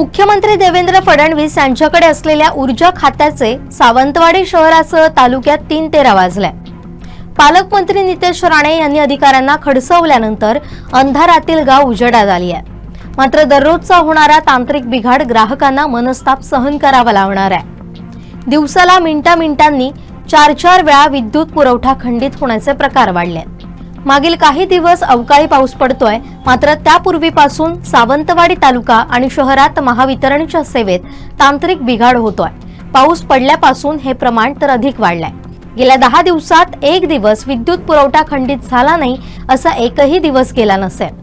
मुख्यमंत्री देवेंद्र फडणवीस यांच्याकडे असलेल्या ऊर्जा खात्याचे सावंतवाडी शहरासह तालुक्यात तीन तेरा वाजल्या पालकमंत्री नितेश राणे यांनी अधिकाऱ्यांना खडसवल्यानंतर अंधारातील गाव उजेडात आली आहे. मात्र दररोजचा होणारा तांत्रिक बिघाड ग्राहकांना मनस्ताप सहन करावा लागणार आहे. दिवसाला मिनिटा मिनिटांनी चार चार वेळा विद्युत पुरवठा खंडित होण्याचे प्रकार वाढले. आहेत. मागील काही दिवस अवकाळी पाऊस पडतोय. मात्र त्यापूर्वीपासून सावंतवाडी तालुका आणि शहरात महावितरणच्या सेवेत तांत्रिक बिघाड होतोय. पाऊस पडल्यापासून हे प्रमाण तर अधिक वाढलंय. गेल्या दहा दिवसात एक दिवस विद्युत पुरवठा खंडित झाला नाही असा एकही दिवस गेला नसेल.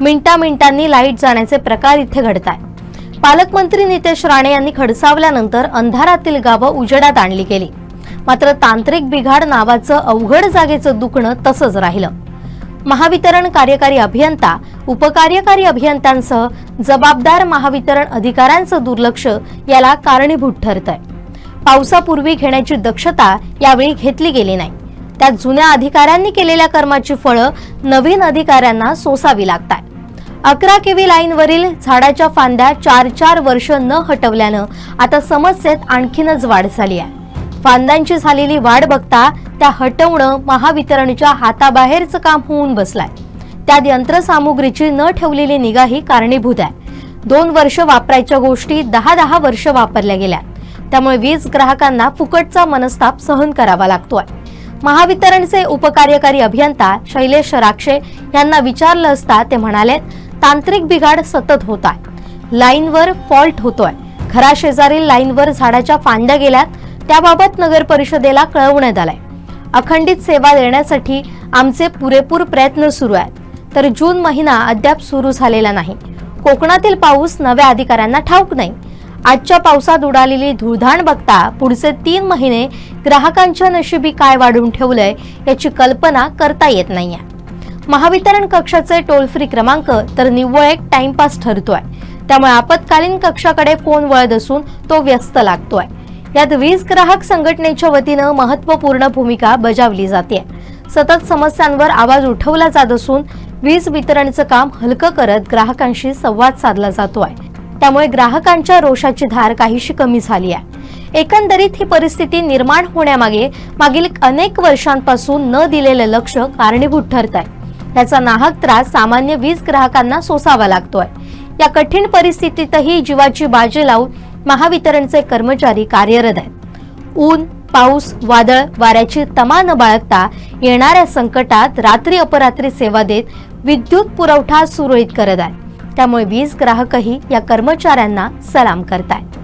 मिनिटा मिनिटांनी लाइट जाण्याचे प्रकार इथे घडत आहे पालकमंत्री नितेश राणे यांनी खडसावल्यानंतर अंधारातील गावं उजेडात आणली गेली. मात्र तांत्रिक बिघाड नावाचं अवघड जागेचं दुखणं तसंच राहिलं. महावितरण कार्यकारी अभियंता उपकार्यकारी अभियंत्यांसह जबाबदार महावितरण अधिकाऱ्यांचं दुर्लक्ष याला कारणीभूत ठरत आहे पावसापूर्वी घेण्याची दक्षता यावेळी घेतली गेली नाही. त्यात जुन्या अधिकाऱ्यांनी केलेल्या कर्माची फळं नवीन अधिकाऱ्यांना सोसावी लागतात अकरा केवी लाईनवरील झाडाच्या फांद्या चार चार वर्ष न हटवल्यानं आता समस्येत आणखीनच वाढ झाली आहे. फांद्यांची झालेली वाढ बघता त्या हटवणं महावितरणच्या हाताबाहेरचं काम होऊन बसलाय. त्यात यंत्रसामुग्रीची न ठेवलेली निगा ही कारणीभूत आहे. दोन वर्ष वापरायच्या गोष्टी दहा दहा वर्ष वापरल्या गेल्या. त्यामुळे वीज ग्राहकांना फुकटचा मनस्ताप सहन करावा लागतोय. महावितरणचे उपकार्यकारी अभियंता शैलेश राक्षे यांना विचारलं असता ते म्हणाले तांत्रिक बिघाड सतत होत आहे. लाईनवर फॉल्ट होतोय. घराशेजारील लाईनवर झाडाच्या फांद्या गेल्यात. त्याबाबत नगर परिषदेला कळवण्यात आलंय. अखंडित सेवा देण्यासाठी आमचे पुरेपूर प्रयत्न सुरू आहेत. तर जून महिना अद्याप सुरू झालेला नाही. कोकणातील पाऊस नव्या अधिकाऱ्यांना ठाऊक नाही. आजच्या पावसात उडालेली धुळधाण बघता पुढचे तीन महिने ग्राहकांच्या नशिबी काय वाढून ठेवलंय याची कल्पना करता येत नाहीये. महावितरण कक्षाचे टोल फ्री क्रमांक तर निव्वळ एक टाइमपास ठरतोय. त्यामुळे आपत्कालीन कक्षाकडे फोन वळत असून तो व्यस्त लागतोय. यात वीज ग्राहक संघटनेच्या वतीनं महत्त्वपूर्ण भूमिका बजावली जाते. सतत समस्यांवर आवाज उठवला जात असून वीज वितरणचं काम हलकं करत ग्राहकांशी संवाद साधला जातोय. त्यामुळे ग्राहकांच्या रोषाची धार काहीशी कमी झाली आहे. एकंदरीत ही परिस्थिती निर्माण होण्यामागे मागील अनेक वर्षांपासून न दिलेलं लक्ष कारणीभूत ठरत आहे त्याचा नाहक त्रास सामान्य वीज ग्राहकांना सोसावा लागतोय. या कठीण परिस्थितीतही जीवाची बाजी लावून महावितरणचे कर्मचारी कार्यरत आहेत. ऊन पाऊस वादळ वाऱ्याची तमा न बाळगता येणाऱ्या संकटात रात्री अपरात्री सेवा देत विद्युत पुरवठा सुरळीत करत आहेत. त्यामुळे वीज ग्राहकही या कर्मचाऱ्यांना सलाम करतायत.